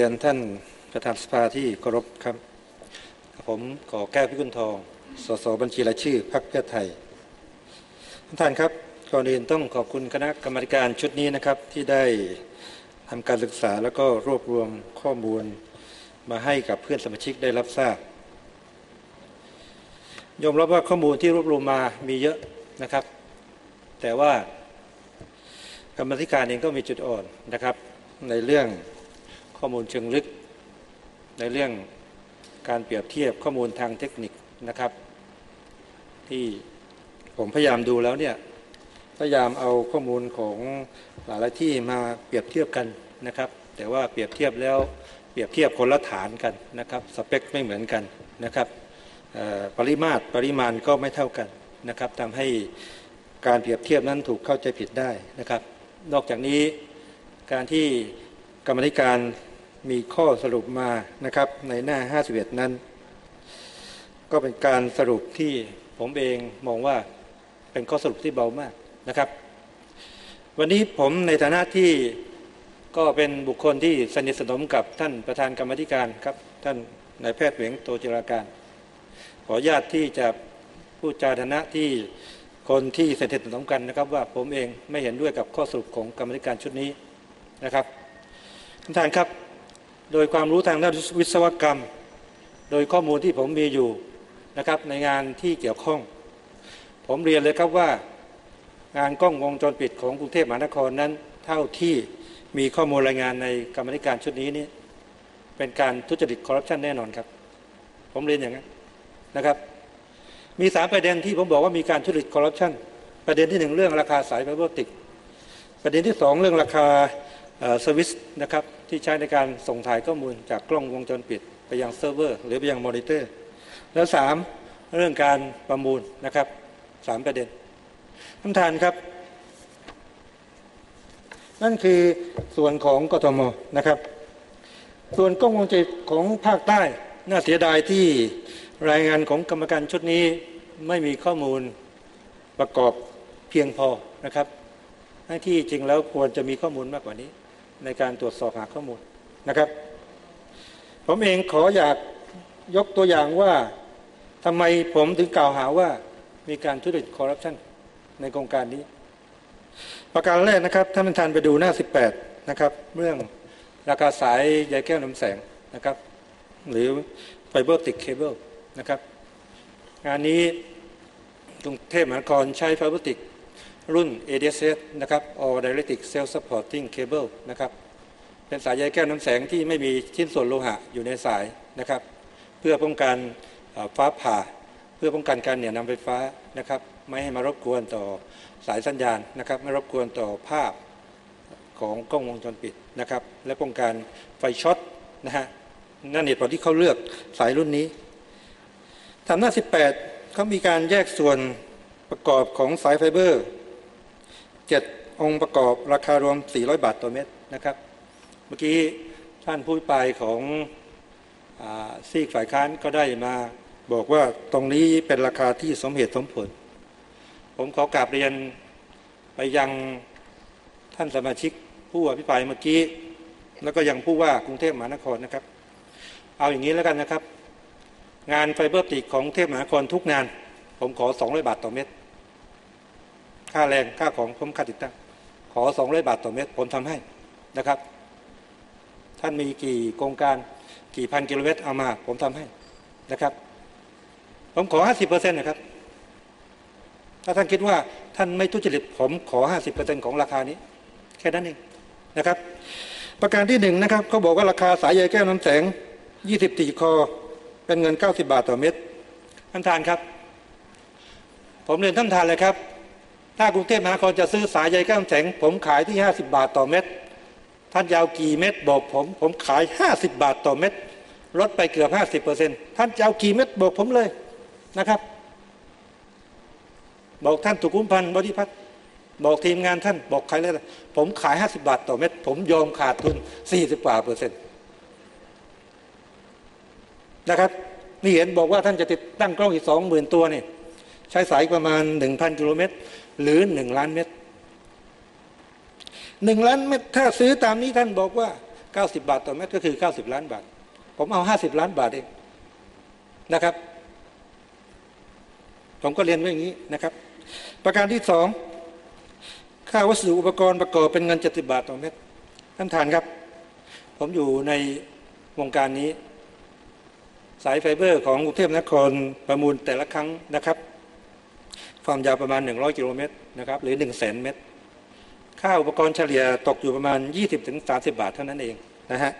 รียนท่านประธานสภาที่เคารพครับ ผมขอแก้วพิกุลทอง สสบัญชีรายชื่อพรรคเพื่อไทย ท่านท่านครับก่อนอื่นต้องขอบคุณคณะกรรมการชุดนี้นะครับที่ได้ทำการศึกษาแล้วก็รวบรวมข้อมูลมาให้กับเพื่อนสมาชิกได้รับทราบยอมรับว่าข้อมูลที่รวบรวมมามีเยอะนะครับ แต่ว่ากรรมธิการเองก็มีจุดอ่อนนะครับในเรื่อง ข้อมูลเชิงลึก ในเรื่องการเปรียบเทียบข้อมูลทางเทคนิคนะครับ ที่ผมพยายามดูแล้วเนี่ยพยายามเอาข้อมูลของหลายๆที่มาเปรียบเทียบกันนะครับ แต่ว่าเปรียบเทียบแล้วเปรียบเทียบคนละฐานกันนะครับสเปคไม่เหมือนกันนะครับปริมาตรปริมาณก็ไม่เท่ากันนะครับทำให้การเปรียบเทียบนั้นถูกเข้าใจผิดได้นะครับ นอกจากนี้การที่กรรมธิการ มีข้อสรุปมานะครับในหน้า 51 นั้น ก็เป็นการสรุปที่ผมเองมองว่าเป็นข้อสรุปที่เบามากนะครับ วันนี้ผมในฐานะที่ก็เป็นบุคคลที่สนิทสนมกับท่านประธานกรรมธิการครับ ท่านนายแพทย์เหวงโตจิราการ ขออนุญาตที่จะพูดจาฐานะที่คนที่สนิทสนมกันนะครับ ว่าผมเองไม่เห็นด้วยกับข้อสรุปของกรรมธิการชุดนี้นะครับท่านประธานครับ โดยความรู้ทางด้านวิศวกรรม โดยข้อมูลที่ผมมีอยู่นะครับในงานที่เกี่ยวข้อง ผมเรียนเลยครับว่างานกล้องวงจรปิดของกรุงเทพมหานครนั้น เท่าที่มีข้อมูลรายงานในกรรมธิการชุดนี้นี่เป็นการทุจริตคอร์รัปชันแน่นอนครับ ผมเรียนอย่างนั้นนะครับ มีสามประเด็นที่ผมบอกว่ามีการทุจริตคอร์รัปชันประเด็นที่หนึ่งเรื่องราคาสายไฟเบอร์ติก ประเด็นที่สองเรื่องราคาสวิสนะครับ ที่ใช้ในการส่งถ่ายข้อมูลจากกล้องวงจรปิด ไปยังเซิร์ฟเวอร์ หรือไปยังมอนิเตอร์ แล้วสามเรื่องการประมูลนะครับสามประเด็นท่านประธานครับ นั่นคือส่วนของกทมนะครับ ส่วนกล้องวงจรปิดของภาคใต้ น่าเสียดายที่รายงานของกรรมการชุดนี้ไม่มีข้อมูลประกอบเพียงพอนะครับทั้งที่จริงแล้วควรจะมีข้อมูลมากกว่านี้ ในการตรวจสอบหาข้อมูลนะครับ ผมเองขออยากยกตัวอย่างว่าทำไมผมถึงกล่าวหาว่ามีการทุจริตคอร์รัปชันในโครงการนี้ ประการแรกนะครับท่านประธานไปดูหน้า 18 นะครับ เรื่องราคาสายใยแก้วน้ำแสงนะครับ หรือไฟเบอร์ติกเคเบิลนะครับ งานนี้กรุงเทพมหานครใช้ไฟเบอร์ติก รุ่น ADSS นะครับ All Dielectric Self Supporting Cable นะครับ เป็นสายใยแก้วน้ำแสงที่ไม่มีชิ้นส่วนโลหะอยู่ในสายนะครับ เพื่อป้องกันฟ้าผ่า เพื่อป้องกันการเหนี่ยวนำไฟฟ้านะครับ ไม่ให้มารบกวนต่อสายสัญญาณนะครับ ไม่รบกวนต่อภาพของกล้องวงจรปิดนะครับ และป้องกันไฟช็อตนะฮะนั่นเหตุผลที่เขาเลือกสายรุ่นนี้ทำหน้า 18เขามีการแยกส่วนประกอบของสายไฟเบอร์ 7 องค์ประกอบราคารวม 400 บาทต่อเม็ดนะครับ เมื่อกี้ท่านผู้ไปของซีกฝ่ายค้านก็ได้มาบอกว่าตรงนี้เป็นราคาที่สมเหตุสมผล ผมขอกราบเรียนไปยังท่านสมาชิกผู้อภิปรายเมื่อกี้ แล้วก็ยังผู้ว่ากรุงเทพมหานครนะครับ เอาอย่างนี้แล้วกันนะครับ งานไฟเบอร์ติกของเทพมหานครทุกงาน ผมขอ 200 บาทต่อเม็ด ค่าแรงค่าของผมค่าติดตั้ง ขอ 200 บาทต่อเม็ดผมทำให้นะครับ ท่านมีกี่โครงการกี่พันกิโลเมตรเอามา ผมทำให้นะครับ ผมขอ 50%นะครับ ถ้าท่านคิดว่าท่านไม่ทุจริตผมขอ 50%ของราคานี้ แค่นั้นเองนะครับ ประการที่หนึ่งนะครับเขาบอกว่าราคาสายใยแก้วน้ำแสง20ตีคอ เป็นเงิน 90 บาทต่อเม็ดท่านทานครับ ผมเรียนท่านทานเลยครับ ถ้ากรุงเทพมหานครจะซื้อสายใยแก้วน้ำแสงผมขายที่ 50 บาทต่อเม็ดท่านยาวกี่เม็ดบอกผม ผมขาย 50 บาทต่อเม็ดลดไปเกือบ 50%ท่านจะเอากี่เม็ดบอกผมเลยนะครับ บอกท่านตุกุมพันธ์บริพัตรบอกทีมงานท่านบอกใครเลยผมขาย 50 บาทต่อเม็ดผมยอมขาดทุน 40กว่าเปอร์เซ็นต์นะครับนี่เห็นบอกว่าท่านจะติดตั้งกล้องอีกสองหมื่นตัวนี่ใช้สายประมาณ 1,000 กิโลเมตร หรือ1ล้านเมตรหนึ่งล้านเม็ดถ้าซื้อตามนี้ท่านบอกว่า90บาทต่อเม็ดก็คือ90ล้านบาท ผมเอา50ล้านบาทเองนะครับ ผมก็เรียนไว้อย่างนี้นะครับ ประการที่สองค่าวัสดุอุปกรณ์ประกอบเป็นเงิน70บาทต่อเม็ดท่านทานครับ ผมอยู่ในวงการนี้ สายไฟเบอร์ของกรุงเทพนครประมูลแต่ละครั้งนะครับ ความยาวประมาณ 100 กิโลเมตรนะครับหรือ 1 0 0 0 0แสนเมตร ค่าอุปกรณ์เฉลี่ยตกอยู่ประมาณ 20-30 บาทเท่านั้นเองนะฮะ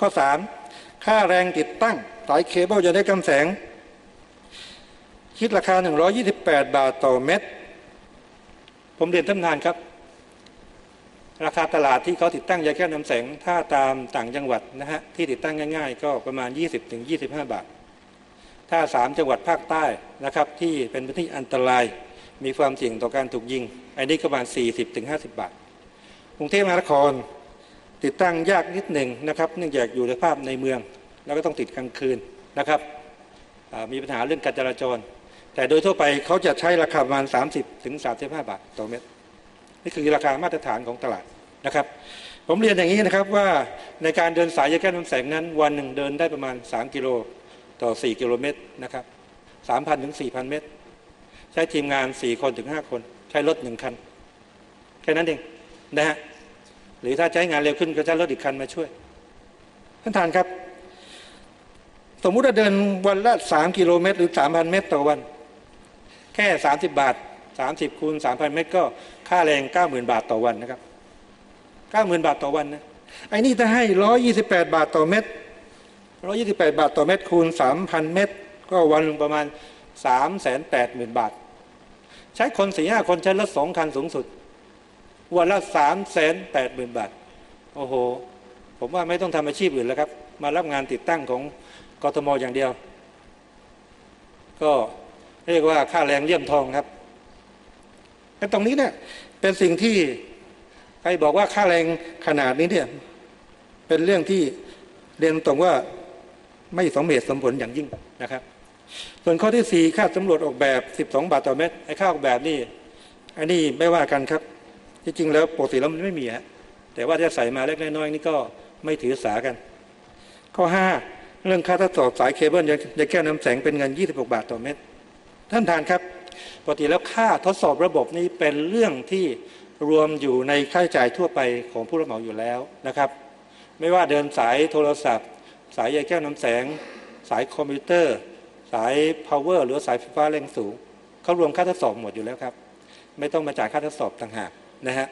ข้อ 3 ค่าแรงติดตั้งสายเคเบิลจะได้กำแสง คิดราคา 128 บาทต่อเม็ดผมเรียนท่านประธานครับ ราคาตลาดที่เขาติดตั้งยาแก้วนำแสง ถ้าตามต่างจังหวัดนะฮะที่ติดตั้งง่าย ๆ ก็ประมาณ 20-25 บาท ถ้า 3 จังหวัดภาคใต้นะครับที่เป็นพื้นที่อันตรายมีความเสี่ยงต่อการถูกยิง อันนี้ก็ประมาณ 40-50 บาทกรุงเทพมหานครติดตั้งยากนิดหนึ่งนะครับ เนื่องจากอยู่ในภาพในเมือง แล้วก็ต้องติดกลางคืนนะครับมีปัญหาเรื่องการจราจร แต่โดยทั่วไปเขาจะใช้ราคาประมาณ 30ถึง35 บาทต่อเม็ดนี่คือราคามาตรฐานของตลาดนะครับ ผมเรียนอย่างนี้นะครับว่าในการเดินสายยาแก้วน้ำแสงนั้น วันหนึ่งเดินได้ประมาณ 3 กิโล ต่อ 4 กิโลเมตรนะครับ 3,000 ถึง 4,000 เมตร ใช้ทีมงาน 4 คนถึง 5 คน ใช้รถหนึ่งคัน แค่นั้นเองนะฮะหรือถ้าใช้งานเร็วขึ้นก็ใช้รถอีกคันมาช่วย ท่านทานครับ สมมุติว่าเดินวันละ 3 กิโลเมตร หรือ 3,000 เมตรต่อวัน แค่ 30 บาท 30คูณ3,000 เมตร ก็ค่าแรง 90,000 บาทต่อวันนะครับ 90,000 บาทต่อวันนะไอ้นี่ถ้าให้ 128 บาทต่อเม็ด 128 บาทต่อเม็ดคูณ 3,000 เม็ดก็วันนึงประมาณ 380,000 บาท ใช้คนสี่ห้าคนใช้รถสองคันสูงสุด วันละ 380,000 บาท โอ้โห ผมว่าไม่ต้องทำอาชีพอื่นแล้วครับ มารับงานติดตั้งของกทมอย่างเดียว ก็เรียกว่าค่าแรงเลี่ยมทองครับแต่ตรงนี้เนี่ยเป็นสิ่งที่ใครบอกว่าค่าแรงขนาดนี้เนี่ยเป็นเรื่องที่เรียนตรงว่า ไม่สมเหตุสมผลอย่างยิ่งนะครับ ส่วนข้อที่สี่ค่าสำรวจออกแบบ 12 บาทต่อเม็ดไอ้ค่าออกแบบนี่อันนี้ไม่ว่ากันครับจริงๆแล้วปกติแล้วมันไม่มีฮะแต่ว่าถ้าใส่มาเล็กน้อยนี่ก็ไม่ถือสากัน ข้อ 5 เรื่องค่าทดสอบสายเคเบิลยาแก้น้ำแสงเป็นเงิน 26 บาทต่อเม็ดท่านทานครับปกติแล้วค่าทดสอบระบบนี้เป็นเรื่องที่รวมอยู่ในค่าใช้จ่ายทั่วไปของผู้รับเหมาอยู่แล้วนะครับ ไม่ว่าเดินสายโทรศัพท์ สายใยแก้วน้ำแสง สายคอมพิวเตอร์ สาย power หรือสายไฟฟ้าแรงสูงเขารวมค่าทดสอบหมดอยู่แล้วครับ ไม่ต้องมาจ่ายค่าทดสอบต่างหากนะฮะ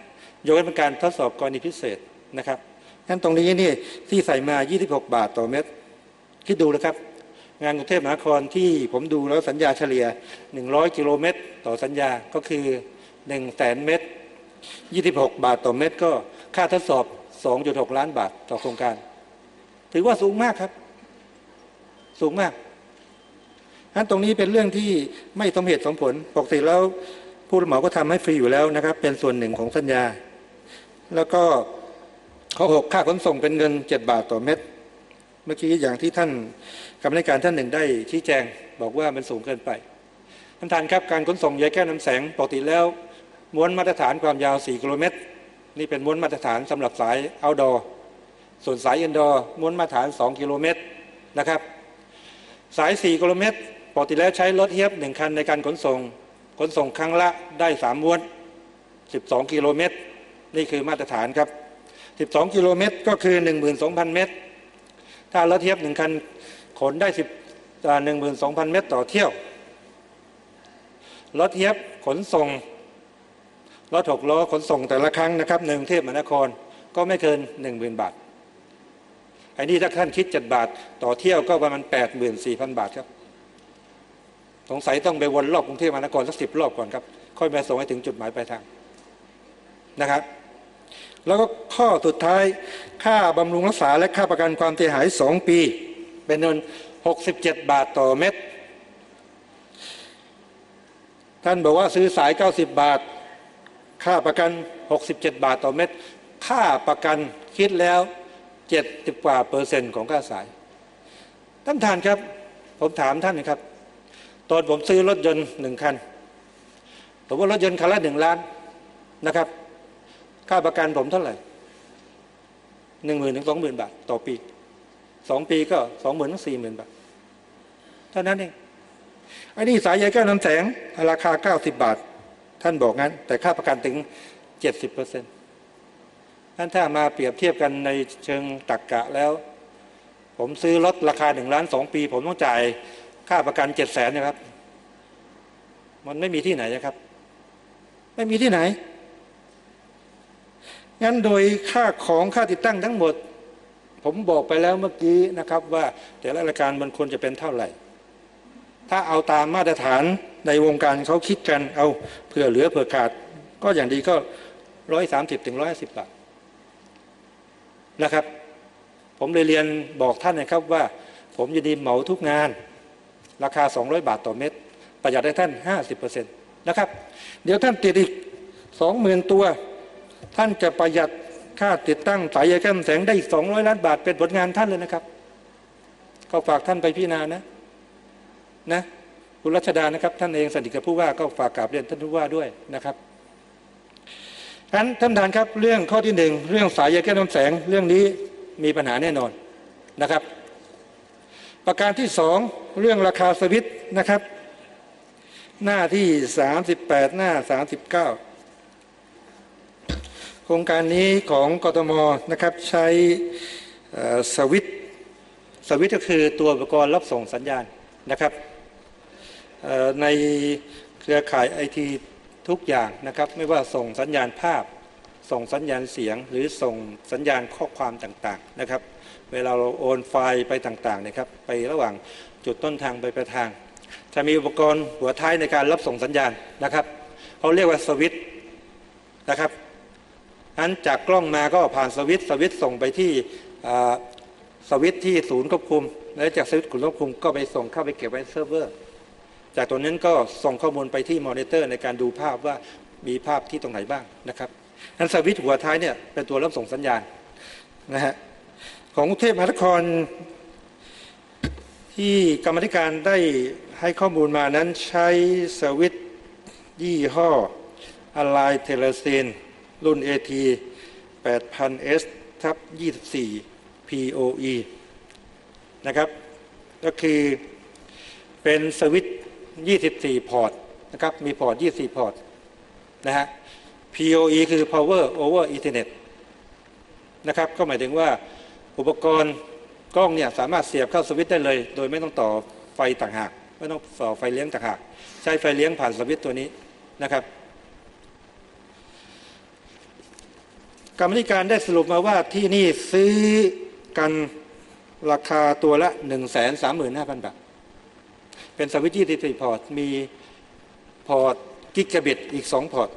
ยกเว้นเป็นการทดสอบกรณีพิเศษนะครับงั้นตรงนี้นี่ที่ใส่มา 26 บาทต่อเม็ดคิดดูนะครับ งานกรุงเทพมหานครที่ผมดูแล้วสัญญาเฉลี่ย 100 กิโลเมตร ต่อสัญญาก็คือ1แสนเมตร 26 บาทต่อเม็ดก็ค่าทดสอบ 2.6 ล้านบาทต่อโครงการ ถือว่าสูงมากครับ สูงมากนั้นตรงนี้เป็นเรื่องที่ไม่สมเหตุสมผลปกติแล้วผู้รับเหมาก็ทำให้ฟรีอยู่แล้วนะครับ เป็นส่วนหนึ่งของสัญญา แล้วก็ข้อหกค่าขนส่งเป็นเงิน7บาทต่อเม็ดเมื่อกี้อย่างที่ท่านกรรมการท่านหนึ่งได้ชี้แจง บอกว่ามันสูงเกินไปท่านทานครับการขนส่งยาแก้วน้ำแสงปกติแล้วม้วนมาตรฐานความยาว 4 กิโลเมตร นี่เป็นม้วนมาตรฐานสำหรับสาย outdoor ส่วนสาย indoor ม้วนมาตรฐาน 2 กิโลเมตรนะครับ สาย 4 กิโลเมตรปกติแล้วใช้รถเฮียบหนึ่งคันในการขนส่ง ขนส่งครั้งละได้ 3 ม้วน 12 กิโลเมตร นี่คือมาตรฐานครับ 12 กิโลเมตรก็คือ 12,000 เมตร ถ้ารถเทียบหนึ่งคันขนได้ 10 12,000 เมตรต่อเที่ยว รถเทียบขนส่ง รถหกล้อขนส่งแต่ละครั้งนะครับในกรุงเทพมหานครก็ไม่เกิน 10,000 บาท อ้นี่ถ้าท่านคิด7บาท ต่อเที่ยวก็ประมาณ84,000บาทครับ สงสัยต้องไปวนรอบกรุงเทพมหานครสักสิบรอบก่อนครับ ค่อยมาส่งให้ถึงจุดหมายปลายทางนะครับแล้วก็ข้อสุดท้ายค่าบำรุงรักษาและค่าประกันความเสียหาย 2 ปี เป็นเงิน67 บาทต่อเม็ด ท่านบอกว่าซื้อสาย 90 บาท ค่าประกัน 67 บาทต่อเม็ด ค่าประกันคิดแล้ว 70กว่าเปอร์เซ็นต์ของค่าสาย ท่านทานครับ ผมถามท่านนะครับ ตอนผมซื้อรถยนต์หนึ่งคันผมว่ารถยนต์คันละหนึ่งล้านนะครับ ค่าประกันผมเท่าไหร่หนึ่งหมื่นถึงสองหมื่นบาท ต่อปีสองปีก็สองหมื่นถึงสี่หมื่นบาท เท่านั้นเองไอ้นี่สายใยแก้วน้ำแสงราคาเก้าสิบบาท ท่านบอกงั้น แต่ค่าประกันถึงเจ็ดสิบเปอร์เซ็นต์ ท่านถ้ามาเปรียบเทียบกันในเชิงตรกกะแล้ว ผมซื้อรถราคาหนึ่งล้านสองปี ผมต้องจ่ายค่าประกันเจ็ดแสนนะครับ มันไม่มีที่ไหนนะครับ ไม่มีที่ไหน งั้นโดยค่าของค่าติดตั้งทั้งหมด ผมบอกไปแล้วเมื่อกี้นะครับว่าแต่ละรายการมันควรจะเป็นเท่าไหร่ ถ้าเอาตามมาตรฐานในวงการเขาคิดกันเอาเผื่อเหลือเผื่อขาด ก็อย่างดีก็ร้อยสามสิบถึงร้อยสิบบาท นะครับ ผมเลยเรียนบอกท่านนะครับว่า ผมยินดีเหมาทุกงาน ราคา 200 บาทต่อเม็ดประหยัดให้ท่าน 50%นะครับ เดี๋ยวท่านติดอีก 20,000 ตัว ท่านจะประหยัดค่าติดตั้งสายใยแก้มแสงได้อีก 200 ล้านบาทเป็นผลงานท่านเลยนะครับ ก็ฝากท่านไปพิจารณานะนะคุณรัชดานะครับ ท่านเองสนิทกับผู้ว่าก็ฝากกราบเรียนท่านผู้ว่าด้วยนะครับ งั้นท่านประธานครับเรื่องข้อที่หนึ่งเรื่องสายใยแก้วน้ำแสงเรื่องนี้มีปัญหาแน่นอนนะครับ ประการที่สองเรื่องราคาสวิตนะครับ หน้าที่ 38 หน้า 39 โครงการนี้ของกทมนะครับใช้สวิตสวิตก็คือตัวอุปกรณ์รับส่งสัญญาณนะครับในเครือข่ายไอที ทุกอย่างนะครับ ไม่ว่าส่งสัญญาณภาพ ส่งสัญญาณเสียง หรือส่งสัญญาณข้อความต่างๆนะครับ เวลาเราโอนไฟล์ไปต่างๆนะครับ ไประหว่างจุดต้นทางไปปลายทาง จะมีอุปกรณ์หัวท้ายในการรับส่งสัญญาณนะครับเขาเรียกว่าสวิตช์นะครับอันจากกล้องมาก็ผ่านสวิตช์สวิตช์ส่งไปที่สวิตช์ที่ศูนย์ควบคุม และจากสวิตช์ศูนย์ควบคุมก็ไปส่งเข้าไปเก็บไว้เซิร์ฟเวอร์ จากตัวนั้นก็ส่งข้อมูลไปที่มอนิเตอร์ในการดูภาพว่ามีภาพที่ตรงไหนบ้างนะครับนั้นสวิตช์หัวท้ายเนี่ยเป็นตัวรับส่งสัญญาณนะฮะของกรุงเทพมหานคร ที่กรรมธิการได้ให้ข้อมูลมานั้นใช้สวิตช์ยี่ห้ออะไรเทเลเซนรุ่น AT 8000S ทับ24 POE นะครับ ก็คือเป็นสวิตช์ 24 พอร์ตนะครับ มีพอร์ต 24 พอร์ตนะฮะ POE คือ Power over Ethernet นะครับ ก็หมายถึงว่าอุปกรณ์กล้องเนี่ยสามารถเสียบเข้าสวิตช์ได้เลย โดยไม่ต้องต่อไฟต่างหาก ไม่ต้องต่อไฟเลี้ยงต่างหาก ใช้ไฟเลี้ยงผ่านสวิตช์ตัวนี้นะครับกรรมธิการได้สรุปมาว่าที่นี่ซื้อกันราคาตัวละ 1 3 5 0 0 0 บาท เป็นสวิตช์24พอร์ตมีพอร์ตกิกะบิตอีก 2 พอร์ต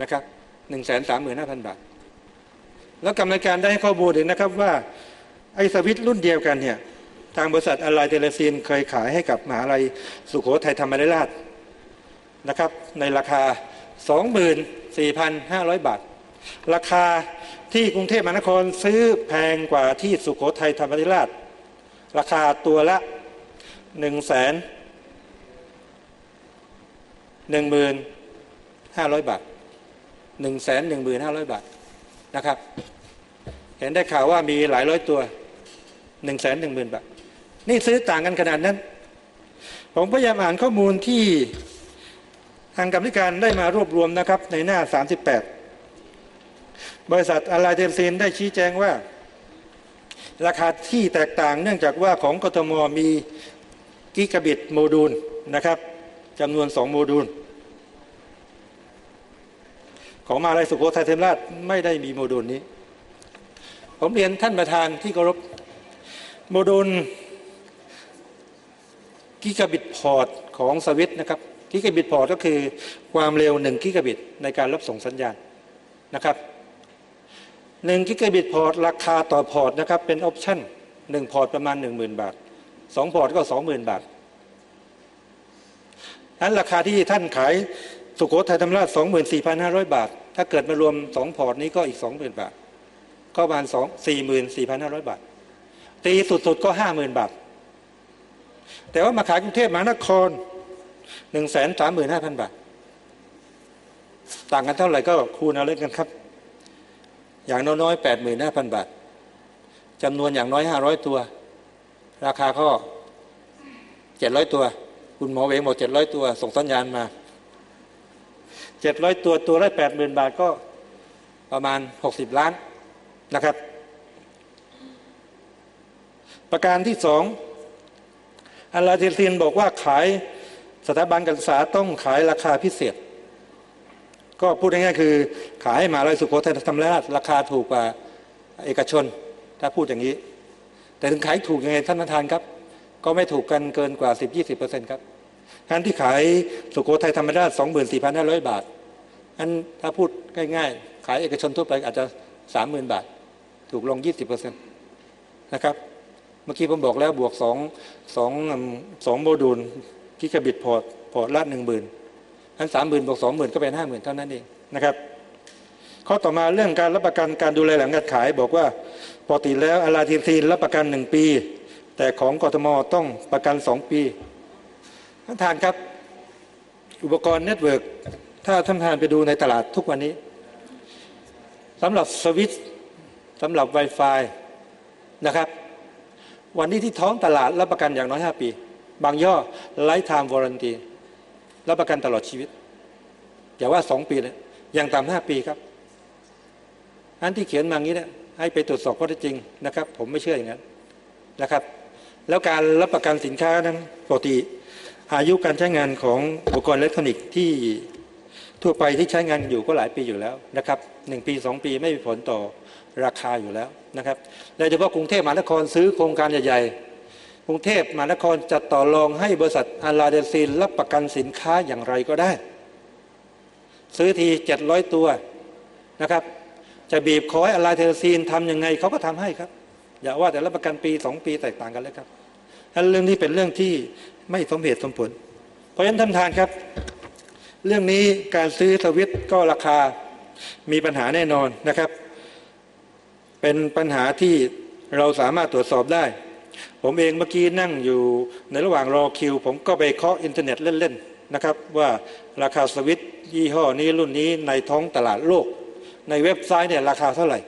นะครับ1 3 5 0 0 0 บาท แล้วกรรมการได้ให้ข้อมูลอีกนะครับว่า ไอ้สวิตช์รุ่นเดียวกันเนี่ยทางบริษัทอะไรเทเลซีนเคยขายให้กับมหาลัยสุโขทัยธรรมราชนะครับในราคา 24,500 บาท ราคาที่กรุงเทพมหานครซื้อแพงกว่าที่สุโขทัยธรรมราชราคาตัวละ 1 1 5 0 0 0บาท1 1 5 0 0 0บาทนะครับ เห็นได้ข่าวว่ามีหลายร้อยตัวหนึ่งแสนหนึ่งหมื่นบาท นี่ซื้อต่างกันขนาดนั้น ผมพยายามอ่านข้อมูลที่ทางกรรมธิการได้มารวบรวมนะครับ ในหน้า 38 บริษัทอะไรเทมซีนได้ชี้แจงว่า ราคาที่แตกต่างเนื่องจากว่าของกทมมี กิกะบิตโมดูลนะครับจำนวนสองโมดูล ของมาลัยสุโขทัยเทมราชไม่ได้มีโมดูลนี้ ผมเรียนท่านประธานที่เคารพโมดูลกิกะบิตพอร์ตของสวิตนะครับกิกะบิตพอร์ตก็คือความเร็ว 1 กิกะบิตในการรับส่งสัญญาณนะครับ1กิกะบิตพอร์ตราคาต่อพอร์ตนะครับเป็นออปชั่น1พอร์ตประมาณ 10,000 บาท 2พอร์ตก็20,000บาทนั้นราคาที่ท่านขายสุโขทัยธรรมราช24,500บาท ถ้าเกิดมารวม2พอร์ตนี้ก็อีก20,000บาท ก็ประมาณสองสี่หมื่นสี่พันห้าร้อยบาท ตีสุดๆก็ห้าหมื่นบาท แต่ว่ามาขายกรุงเทพมหานครหนึ่งแสนสามหมื่นห้าพันบาท ต่างกันเท่าไหร่ก็คูณเอาเล่นกันครับ อย่างน้อยๆแปดหมื่นห้าพันบาทจำนวนอย่างน้อยห้าร้อยตัว ราคาก็เจ็ดร้อยตัว คุณหมอเวงบอกเจ็ดร้อยตัว ส่งสัญญาณมาเจ็ดร้อยตัวตัวละแปดหมื่นบาทก็ประมาณหกสิบล้านนะครับ ประการที่สองอัลลาติซีนบอกว่าขายสถาบันการศึกษาต้องขายราคาพิเศษ ก็พูดง่ายๆคือ ขายให้มหาลัยสุโขทัยธรรมราชราคาถูกกว่าเอกชน ถ้าพูดอย่างนี้ แต่ถึงขายถูกยังไงท่านประธานครับ ก็ไม่ถูกกันเกินกว่า 10-20%ครับการที่ขายสุโขทัยธรรมราช 24,500 บาท อันถ้าพูดง่ายๆ ขายเอกชนทั่วไปอาจจะ 30,000 บาท ถูกลง 20%นะครับ เมื่อกี้ผมบอกแล้วบวก 2 2 2โมดูลกิกะบิตพอร์ตพอร์ตละ10,000ทั้น30,000บวก20,000 ก็เป็น 50,000 เท่านั้นเองนะครับข้อต่อมาเรื่องการรับประกันการดูแลหลังการขายบอกว่า ปกติแล้วอาราทีซีรับประกันหนึ่งปี แต่ของกทมต้องประกันสองปีท่านทานครับ อุปกรณ์เน็ตเวิร์กถ้าท่านทานไปดูในตลาดทุกวันนี้สำหรับสวิตสำหรับ Wi-Fi นะครับ วันนี้ที่ท้องตลาดรับประกันอย่างน้อย 5 ปี บางย่อไลฟ์ไทม์วอร์ a นตีรับประกันตลอดชีวิต อย่าว่า 2 ปีเลยอย่างต่ำห้าปีครับอันที่เขียนมางี้เนี่ย ให้ไปตรวจสอบข้อเท็จจริงนะครับ ผมไม่เชื่ออย่างนั้นนะครับ แล้วการรับประกันสินค้านั้นปกติ อายุการใช้งานของอุปกรณ์อิเล็กทรอนิกส์ที่ทั่วไปที่ใช้งานอยู่ก็หลายปีอยู่แล้วนะครับหนึ่งปีสองปีไม่มีผลต่อราคาอยู่แล้วนะครับโดยเฉพาะกรุงเทพมหานครซื้อโครงการใหญ่ๆกรุงเทพมหานครจัดต่อรองให้บริษัทอาลาเดซีนรับประกันสินค้าอย่างไรก็ได้ ซื้อทีเจ็ดร้อยตัวนะครับ จะบีบขอให้อลาเทลซีนทำยังไงเขาก็ทำให้ครับ อย่าว่าแต่รับประกันปีสองปีแตกต่างกันเลยครับเรื่องนี้เป็นเรื่องที่ไม่สมเหตุสมผล เพราะฉะนั้นท่านทานครับ เรื่องนี้การซื้อสวิตก็ราคามีปัญหาแน่นอนนะครับ เป็นปัญหาที่เราสามารถตรวจสอบได้ ผมเองเมื่อกี้นั่งอยู่ในระหว่างรอคิว ผมก็ไปเคาะอินเทอร์เน็ตเล่นๆนะครับ ว่าราคาสวิตยี่ห้อนี้รุ่นนี้ในท้องตลาดโลก ในเว็บไซต์เนี่ยราคาเท่าไหร่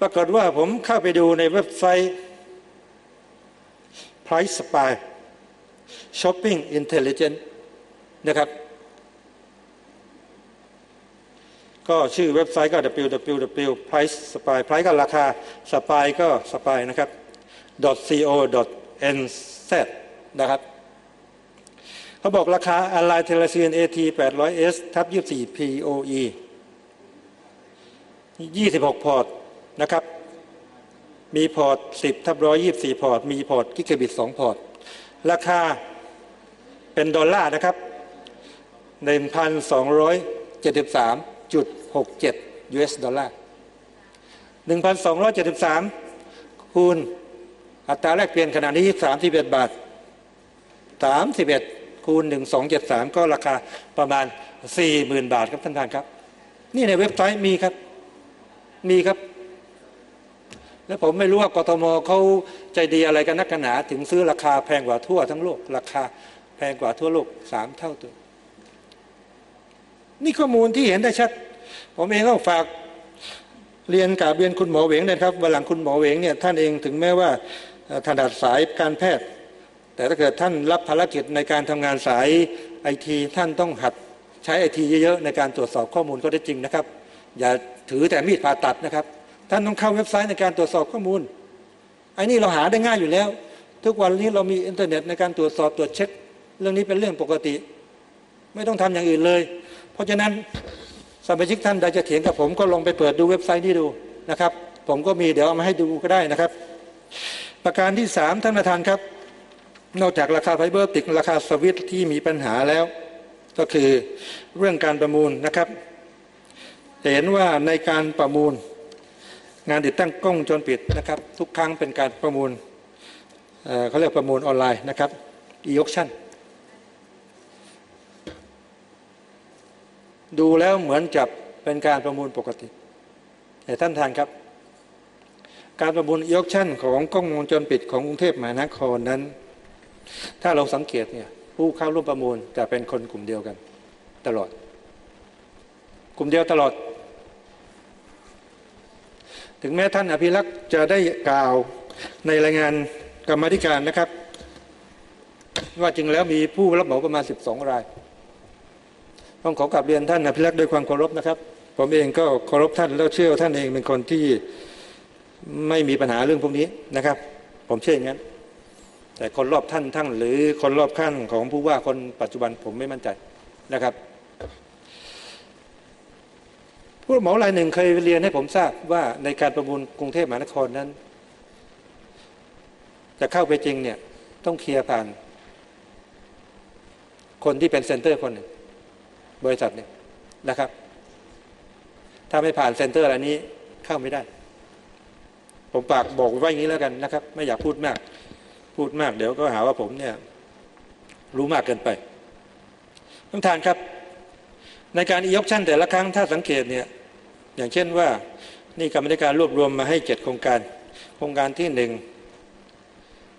ปรากฏว่าผมเข้าไปดูในเว็บไซต์ Price Spy Shopping Intelligence นะครับ ก็ชื่อเว็บไซต์ก็ www price spy price ก็ราคา spy ก็ spy นะครับ co nz นะครับเขาบอกราคา Align t e l e s i n AT 800S ทับ24 PoE ยี่สิบหกพอร์ตนะครับ มีพอร์ต 10 ทับร้อยยี่สี่พอร์ต มีพอร์ตกิกะบิตสองพอร์ต ราคาเป็นดอลลาร์นะครับหนึ่งพันสองร้อยเจ็ดสิบสามจุดหกเจ็ด US ดอลลาร์หนึ่งพันสองร้อยเจ็ดสิบสามคูณอัตราแลกเปลี่ยนขณะนี้สามสิบเอ็ดบาทสามสิบเอ็ดคูณหนึ่งสองเจ็ดสามก็ราคาประมาณสี่หมื่นบาทครับท่านท่านครับ นี่ในเว็บไซต์มีครับ มีครับ แล้วผมไม่รู้ว่ากทมเขาใจดีอะไรกันนักหนา ถึงซื้อราคาแพงกว่าทั่วทั้งโลก ราคาแพงกว่าทั่วโลกสามเท่าตัว นี่ข้อมูลที่เห็นได้ชัด ผมเองก็ฝากเรียนกับเรียนคุณหมอเวงนะครับวันหลังคุณหมอเวงเนี่ยท่านเองถึงแม้ว่าถนัดสายการแพทย์ แต่ถ้าเกิดท่านรับภารกิจในการทำงานสายไอทีท่านต้องหัดใช้ไอทีเยอะๆในการตรวจสอบข้อมูลก็ได้จริงนะครับ อย่า ถือแต่มีดผ่าตัดนะครับ ท่านต้องเข้าเว็บไซต์ในการตรวจสอบข้อมูลไอ้นี่เราหาได้ง่ายอยู่แล้ว ทุกวันนี้เรามีอินเทอร์เน็ตในการตรวจสอบตรวจเช็ค เรื่องนี้เป็นเรื่องปกติ ไม่ต้องทำอย่างอื่นเลย เพราะฉะนั้นสมาชิกท่านใดจะเถียงกับผมก็ลองไปเปิดดูเว็บไซต์นี้ดูนะครับ ผมก็มีเดี๋ยวเอามาให้ดูก็ได้นะครับ ประการที่สามท่านประธานครับ นอกจากราคาไฟเบอร์ติกราคาสวิตที่มีปัญหาแล้ว ก็คือเรื่องการประมูลนะครับ เห็นว่าในการประมูล งานติดตั้งกล้องจรปิดนะครับ ทุกครั้งเป็นการประมูลเเขาเรียกประมูลออนไลน์นะครับ e-auction ดูแล้วเหมือนจะเป็นการประมูลปกติแต่ท่านทานครับ การประมูล e-auction ของกล้องวงจรปิดของกรุงเทพมหานครนั้น ถ้าเราสังเกตเนี่ยผู้เข้าร่วมประมูลจะเป็นคนกลุ่มเดียวกัน ตลอด กลุ่มเดียวตลอด ถึงแม้ท่านอภิรักษ์จะได้กล่าวในรายงานกรรมธิการนะครับ ว่าจริงแล้วมีผู้รับเหมาประมาณ 12 ราย ต้องขอกลับเรียนท่านอภิรักษ์ด้วยความเคารพนะครับ ผมเองก็เคารพท่านแล้วเชื่อท่านเองเป็นคนที่ไม่มีปัญหาเรื่องพวกนี้นะครับ ผมเชื่ออย่างนั้น แต่คนรอบท่านท่านหรือคนรอบข้างของผู้ว่าคนปัจจุบันผมไม่มั่นใจนะครับ ผู้เหมารายหนึ่งเคยเรียนให้ผมทราบว่าในการประมูลกรุงเทพมหานครนั้น จะเข้าไปจริงเนี่ยต้องเคลียร์ผ่าน คนที่เป็นเซ็นเตอร์คนหนึ่งบริษัทเนี่ยนะครับ ถ้าไม่ผ่านเซ็นเตอร์อะไรนี้เข้าไม่ได้ ผมปากบอกไว้อย่างนี้แล้วกันนะครับ ไม่อยากพูดมาก พูดมากเดี๋ยวก็หาว่าผมเนี่ย รู้มากเกินไปท่านประธานครับ ในการอียกชั่นแต่ละครั้งถ้าสังเกตเนี่ยอย่างเช่นว่านี่กรรมธิการรวบรวมมาให้เจ็ดโครงการ โครงการที่หนึ่ง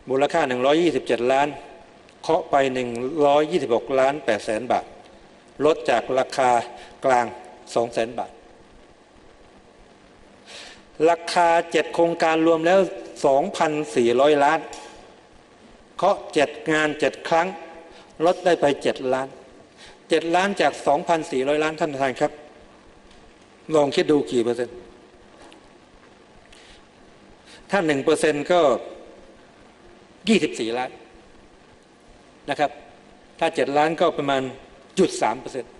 มูลค่า 127 ล้าน เคาะไป 126 ล้าน8แสนบาท ลดจากราคากลาง 2 แสนบาท ราคาเจ็ดโครงการรวมแล้ว 2,400 ล้าน เคาะเจ็ดงานเจ็ดครั้ง ลดได้ไป 7 ล้าน 7ล้านจาก2,400ล้านท่านประธานครับ ลองคิดดูกี่เปอร์เซ็นต์ ถ้าหนึ่งเปอร์เซ็นต์ก็ยี่สิบสี่ล้านนะครับ ถ้าเจ็ดล้านก็ประมาณจุดสามเปอร์เซ็นต์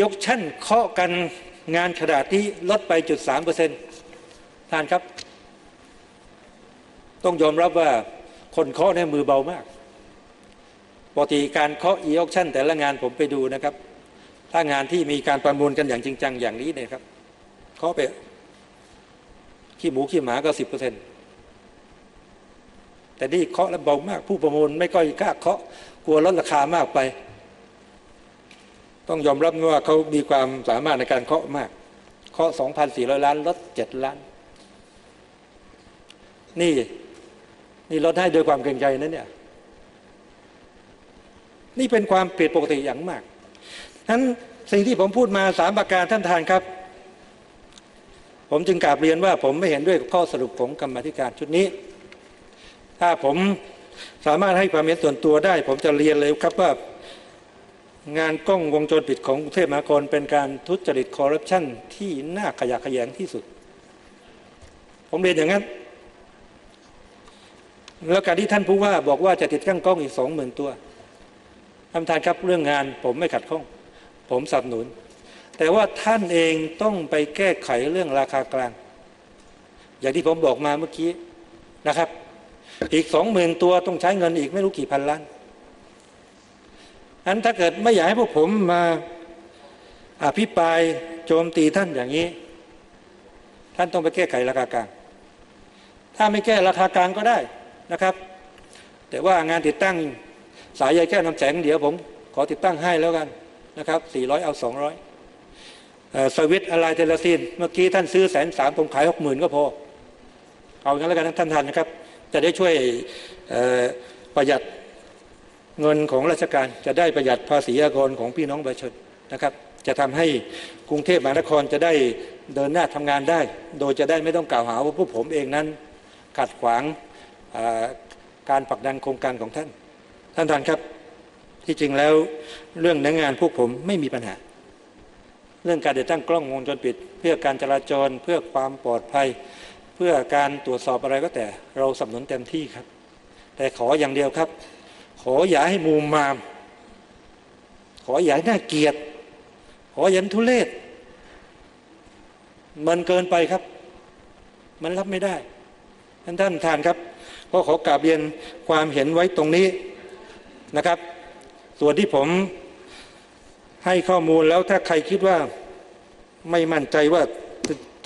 ยกชั่นเคาะกันงานขนาดที่ลดไปจุดสามเปอร์เซ็นต์ท่านครับ ต้องยอมรับว่าคนเคาะเนี่ยมือเบามาก ปกติการเคาะอีออกชั่นแต่ละงานผมไปดูนะครับ ถ้างานที่มีการประมูลกันอย่างจริงจังอย่างนี้เนี่ยครับเคาะไปขี้หมูขี้หมาก็สิบเปอร์เซ็นต์แต่นี่เคาะแล้วเบามาก ผู้ประมูลไม่ค่อยกล้าเคาะกลัวลดราคามากไป ต้องยอมรับว่าเขามีความสามารถในการเคาะมาก เคาะ2,400ล้านลด7ล้าน นี่ นี่ลดให้โดยความเกรงใจนะเนี่ย นี่เป็นความผิดปกติอย่างมากนั้นสิ่งที่ผมพูดมาสามประการท่านทานครับ ผมจึงกราบเรียนว่า ผมไม่เห็นด้วยกับข้อสรุปของกรรมธิการชุดนี้ ถ้าผมสามารถให้ความเห็นส่วนตัวได้ ผมจะเรียนเลยครับว่างานกล้องวงจรปิดของกรุงเทพมหานครเป็นการทุจริตคอร์รัปชันที่น่าขยะแขยงที่สุด ผมเรียนอย่างนั้น แล้วการที่ท่านผู้ว่าบอกว่าจะติดตั้งกล้องอีกสองหมื่นตัว ท่านประธานครับเรื่องงานผมไม่ขัดข้อง ผมสนับสนุน แต่ว่าท่านเองต้องไปแก้ไขเรื่องราคากลาง อย่างที่ผมบอกมาเมื่อกี้นะครับ อีกสองหมื่นตัวต้องใช้เงินอีกไม่รู้กี่พันล้านอันถ้าเกิดไม่อยากให้พวกผมมาอภิปรายโจมตีท่านอย่างนี้ ท่านต้องไปแก้ไขราคากลาง ถ้าไม่แก้ราคากลางก็ได้นะครับ แต่ว่างานติดตั้ง สายใยแค่น้ำแสงเดี๋ยวผมขอติดตั้งให้แล้วกันนะครับ 400 เอา 200สวิตอะไรเทเลซีนเมื่อกี้ท่านซื้อแสนสามผมขายหกหมื่นก็พอ เอางั้นแล้วกันท่านท่านนะครับ จะได้ช่วยประหยัดเงินของราชการจะได้ประหยัดภาษีอากรของพี่น้องประชาชนนะครับ จะทำให้กรุงเทพมหานครจะได้เดินหน้าทำงานได้ โดยจะได้ไม่ต้องกล่าวหาว่าพวกผมเองนั้นขัดขวางการผลักดันโครงการของท่าน ท่านท่านครับ ที่จริงแล้วเรื่องนักงานพวกผมไม่มีปัญหา เรื่องการติดตั้งกล้องวงจรปิด เพื่อการจราจรเพื่อความปลอดภัย เพื่อการตรวจสอบอะไรก็แต่ เราสนับสนุนเต็มที่ครับ แต่ขออย่างเดียวครับ ขออย่าให้มูมาม ขออย่าให้น่าเกียดขออย่าทุเลศมันเกินไปครับ มันรับไม่ได้ท่านท่านทานครับก็ขอกราบเรียนความเห็นไว้ตรงนี้ นะครับ ส่วนที่ผมให้ข้อมูลแล้วถ้าใครคิดว่าไม่มั่นใจว่า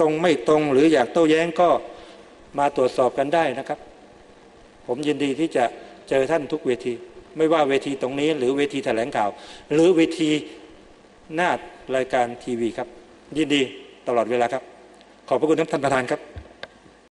ตรงไม่ตรงหรืออยากโต้แย้งก็มาตรวจสอบกันได้นะครับ ผมยินดีที่จะเจอท่านทุกเวที ไม่ว่าเวทีตรงนี้ หรือเวทีแถลงข่าว หรือเวทีหน้ารายการทีวีครับ ยินดีตลอดเวลาครับ ขอบพระคุณท่านประธานครับ